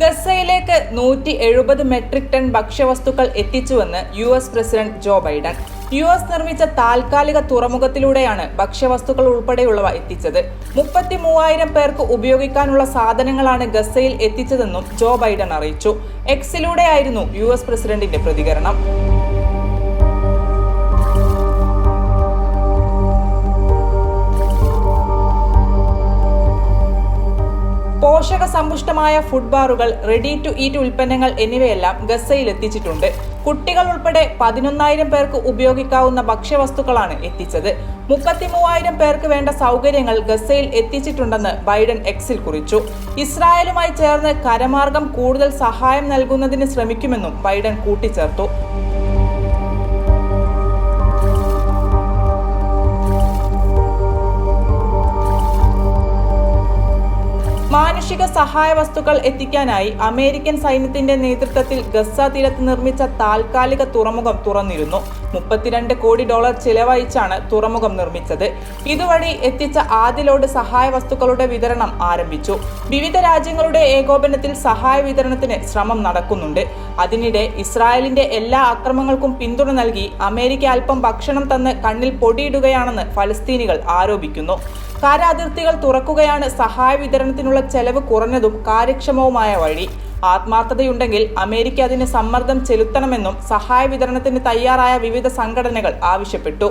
ഗസയിലേക്ക് നൂറ്റി എഴുപത് metric ton ഭക്ഷ്യവസ്തുക്കൾ എത്തിച്ചുവെന്ന് U S president Joe Biden. U S നിർമ്മിച്ച താൽക്കാലിക തുറമുഖത്തിലൂടെയാണ് ഭക്ഷ്യവസ്തുക്കൾ ഉൾപ്പെടെയുള്ളവ എത്തിച്ചത്. മുപ്പത്തി മൂവായിരം പേർക്ക് ഉപയോഗിക്കാനുള്ള സാധനങ്ങളാണ് ഗസയിൽ എത്തിച്ചതെന്നും ജോ ബൈഡൻ അറിയിച്ചു. എക്സിലൂടെയായിരുന്നു യു എസ് പ്രസിഡന്റിന്റെ പ്രതികരണം. പോഷക സമ്പുഷ്ടമായ ഫുഡ് ബാറുകൾ റെഡി ടു ഈറ്റ് ഉൽപ്പന്നങ്ങൾ എന്നിവയെല്ലാം ഗസയിൽ എത്തിച്ചിട്ടുണ്ട്. കുട്ടികൾ ഉൾപ്പെടെ പതിനൊന്നായിരം പേർക്ക് ഉപയോഗിക്കാവുന്ന ഭക്ഷ്യവസ്തുക്കളാണ് എത്തിച്ചത്. മുപ്പത്തിമൂവായിരം പേർക്ക് വേണ്ട സൗകര്യങ്ങൾ ഗസയിൽ എത്തിച്ചിട്ടുണ്ടെന്ന് ബൈഡൻ എക്സിൽ കുറിച്ചു. ഇസ്രായേലുമായി ചേർന്ന് കരമാർഗം കൂടുതൽ സഹായം നൽകുന്നതിന് ശ്രമിക്കുമെന്നും ബൈഡൻ കൂട്ടിച്ചേർത്തു. മാനുഷിക സഹായ വസ്തുക്കൾ എത്തിക്കാനായി അമേരിക്കൻ സൈന്യത്തിന്റെ നേതൃത്വത്തിൽ ഗസ തീരത്ത് നിർമ്മിച്ച താൽക്കാലിക തുറമുഖം തുറന്നിരുന്നു. മുപ്പത്തിരണ്ട് കോടി ഡോളർ ചിലവഴിച്ചാണ് തുറമുഖം നിർമ്മിച്ചത്. ഇതുവഴി എത്തിച്ച ആദ്യ ലോഡ് സഹായ വസ്തുക്കളുടെ വിതരണം ആരംഭിച്ചു. വിവിധ രാജ്യങ്ങളുടെ ഏകോപനത്തിൽ സഹായ വിതരണത്തിന് ശ്രമം നടക്കുന്നുണ്ട്. അതിനിടെ ഇസ്രായേലിന്റെ എല്ലാ അക്രമങ്ങൾക്കും പിന്തുണ നൽകി അമേരിക്ക അല്പം ഭക്ഷണം തന്ന് കണ്ണിൽ പൊടിയിടുകയാണെന്ന് ഫലസ്തീനികൾ ആരോപിക്കുന്നു. കര അതിർത്തികൾ തുറക്കുകയാണ് സഹായ വിതരണത്തിനുള്ള ചെലവ് കുറഞ്ഞതും കാര്യക്ഷമവുമായ വഴി. ആത്മാർത്ഥതയുണ്ടെങ്കിൽ അമേരിക്ക അതിന് സമ്മർദ്ദം ചെലുത്തണമെന്നും സഹായ വിതരണത്തിന് തയ്യാറായ വിവിധ സംഘടനകൾ ആവശ്യപ്പെട്ടു.